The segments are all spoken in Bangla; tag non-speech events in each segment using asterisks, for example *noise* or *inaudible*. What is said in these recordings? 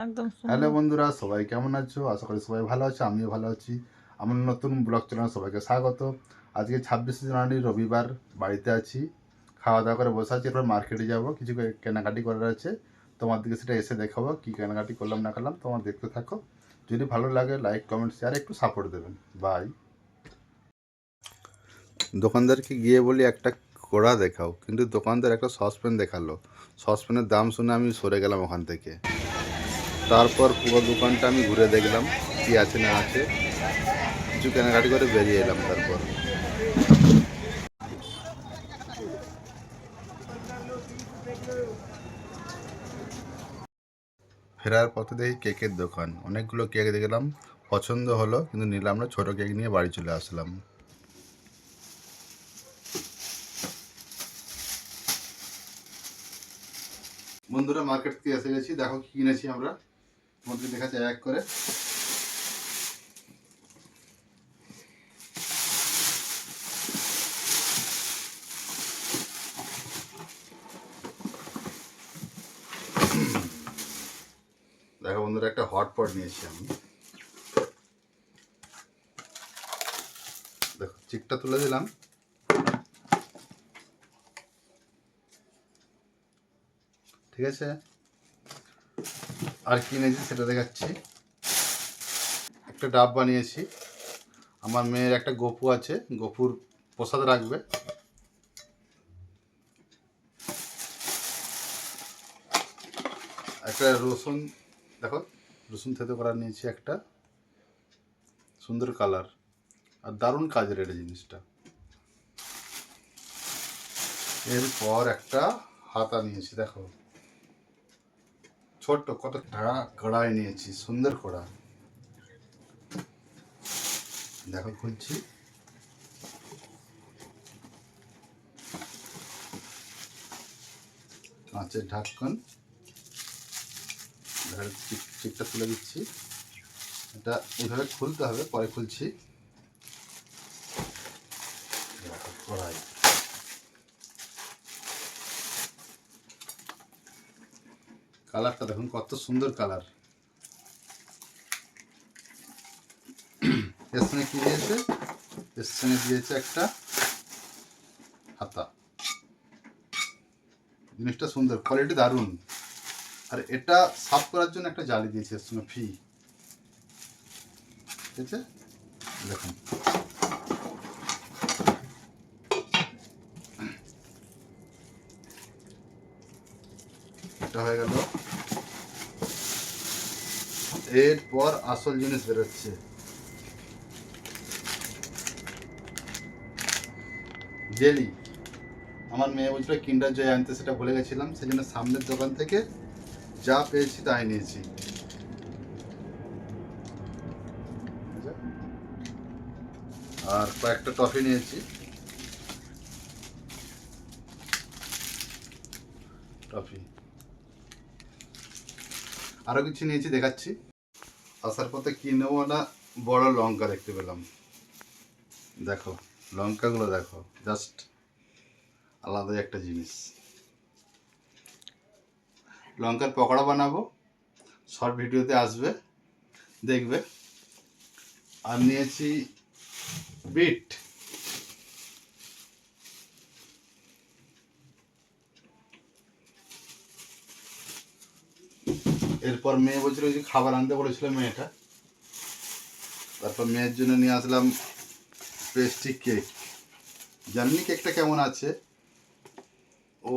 হ্যালো বন্ধুরা, সবাই কেমন আছো? আশা করি সবাই ভালো আছো, আমিও ভালো আছি। আমার নতুন ব্লগ চ্যানেল সবাইকে স্বাগত। আজকে ছাব্বিশে জানুয়ারি, রবিবার, বাড়িতে আছি। খাওয়া দাওয়া করে বসে আছি, এরপর মার্কেটে যাব। কিছু কেনাকাটি করার আছে। তোমার দিকে সেটা এসে দেখাবো, কী কেনাকাটি করলাম, না করলাম, তোমার দেখতে থাকো। যদি ভালো লাগে লাইক কমেন্ট শেয়ার একটু সাপোর্ট দেবেন। বাই দোকানদারকে গিয়ে বলি, একটা কড়া দেখাও। কিন্তু দোকানদার একটা সসপ্যান দেখাল। সসপ্যানের দাম শুনে আমি সরে গেলাম ওখান থেকে। তারপর পুরো দোকানটা আমি ঘুরে দেখলাম কি আছে না আছে। কিছু কেনাকাটি করে বেরিয়ে এলাম তারপর। ফেরার পথে দেখি কেকের দোকান। অনেকগুলো কেক দেখলাম, পছন্দ হলো, কিন্তু নিলাম না, ছোটো কেক নিয়ে বাড়ি চলে আসলাম। বন্ধুরা, মার্কেট থেকে এসে গেছি, দেখো কি কিনেছি আমরা। তোমাদের দেখা যায় এক করে। দেখো বন্ধুরা, একটা হটপট নিয়েছি আমি। দেখো, চিকটা তুলে দিলাম। ঠিক আছে? আর কি নিয়েছি সেটা দেখাচ্ছি। একটা ডাব বানিয়েছি। আমার মেয়ের একটা গপু আছে, গপুর প্রসাদ রাখবে। একটা রসুন, দেখো, রসুন থেতো করা নিয়েছি একটা। সুন্দর কালার। আর দারুণ কাজের এটা জিনিসটা। এরপর একটা হাতা নিয়েছি, দেখো। ছোট্ট, কত টাকা কড়াই নিয়েছি, সুন্দর কড়া দেখো, খুলছি। কাঁচের ঢাকন। চিকটা তুলে দিচ্ছি। এটা এইভাবে খুলতে হবে, পরে খুলছি। কড়াই। কালারটা দেখুন, কত সুন্দর কালার। *clears throat* এর সঙ্গে কি দিয়েছে? এর দিয়েছে একটা হাতা। জিনিসটা সুন্দর কোয়ালিটি দারুণ। আর এটা সাফ করার জন্য একটা জালি দিয়েছে এর সঙ্গে ফি। ঠিক আছে? দেখুন। এটা হয়ে গেল। এরপর আসল জিনিস বেরোচ্ছে। জেলি। আমার মেয়ে বলছিল, কিন্ডার জয় আনতে সেটা ভুলে গেছিলাম সেই জন্য সামনের দোকান থেকে যা পেয়েছি তাই নিয়েছি। আর কয়েকটা টফি নিয়েছি। টফি। আরও কিছু নিয়েছি, দেখাচ্ছি। আসার পথে কি নেব না, বড় লঙ্কা দেখতে পেলাম। দেখো, লঙ্কাগুলো দেখো জাস্ট আলাদাই একটা জিনিস। লঙ্কার পকোড়া বানাবো শর্ট ভিডিওতে আসবে, দেখবে। আর নিয়েছি বিট। এরপর মেয়ে বলছিল যে খাবার আনতে বলেছিল মেয়েটা। তারপর মেয়ের জন্য নিয়ে আসলাম পেস্ট্রি কেক জাননি কেকটা কেমন আছে? ও,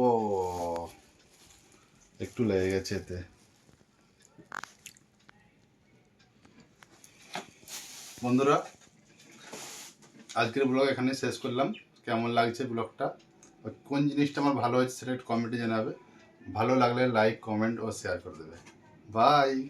একটু লেগে গেছে এতে। বন্ধুরা, আজকের ব্লগ এখানে শেষ করলাম। কেমন লাগছে ব্লগটা কোন জিনিসটা আমার ভালো হয়েছে সেটা একটু কমেন্টে জানাবে। ভালো লাগলে লাইক কমেন্ট ও শেয়ার করে দেবে। বাই